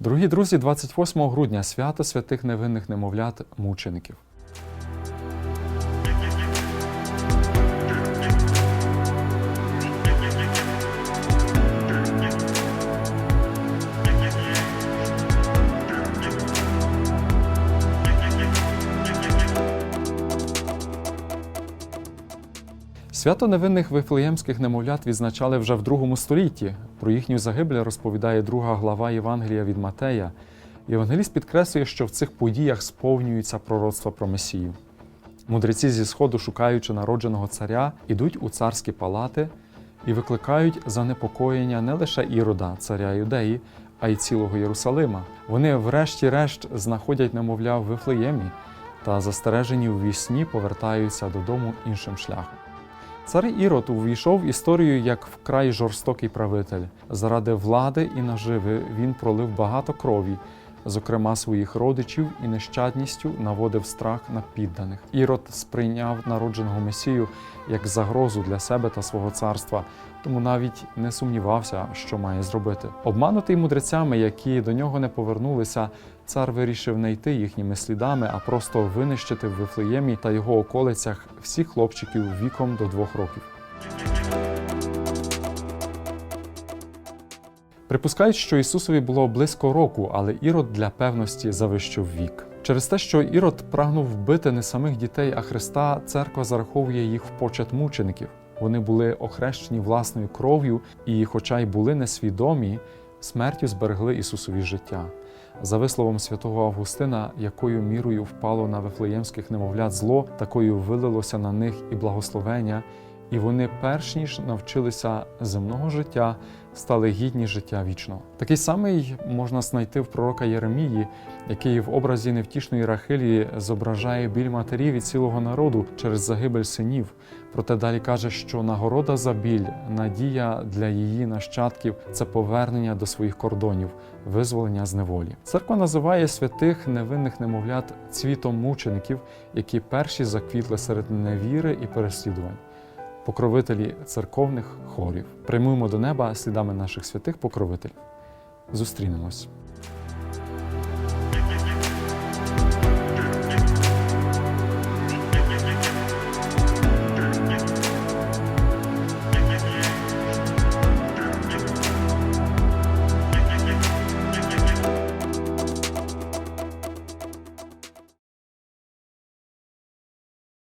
Дорогі друзі, 28 грудня свято святих невинних немовлят мучеників. Свято невинних вифлеємських немовлят відзначали вже в другому столітті. Про їхню загибель розповідає друга глава Євангелія від Матея. Євангеліст підкреслює, що в цих подіях сповнюється пророцтво про Месію. Мудреці зі сходу, шукаючи народженого царя, ідуть у царські палати і викликають занепокоєння не лише Ірода, царя Юдеї, а й цілого Єрусалима. Вони, врешті-решт, знаходять немовля в Вифлеємі та застережені у вісні повертаються додому іншим шляхом. Цар Ірод увійшов в історію як вкрай жорстокий правитель. Заради влади і наживи він пролив багато крові, зокрема своїх родичів, і нещадністю наводив страх на підданих. Ірод сприйняв народженого месію як загрозу для себе та свого царства, тому навіть не сумнівався, що має зробити. Обманутий мудрецями, які до нього не повернулися, цар вирішив не йти їхніми слідами, а просто винищити в Вифлеємі та його околицях всіх хлопчиків віком до двох років. Припускають, що Ісусові було близько року, але Ірод для певності завищив вік. Через те, що Ірод прагнув вбити не самих дітей, а Христа, церква зараховує їх в почет мучеників. Вони були охрещені власною кров'ю і, хоча й були несвідомі, смертю зберегли Ісусові життя. За висловом святого Августина, якою мірою впало на вифлеємських немовлят зло, такою вилилося на них і благословення, і вони, перш ніж навчилися земного життя, стали гідні життя вічного. Такий самий можна знайти в пророка Єремії, який в образі невтішної Рахилії зображає біль матерів і цілого народу через загибель синів. Проте далі каже, що нагорода за біль, надія для її нащадків це повернення до своїх кордонів, визволення з неволі. Церква називає святих невинних немовлят цвітом мучеників, які перші заквітли серед невіри і переслідувань покровителі церковних хорів. Прямуємо до неба слідами наших святих покровителів. Зустрінемось.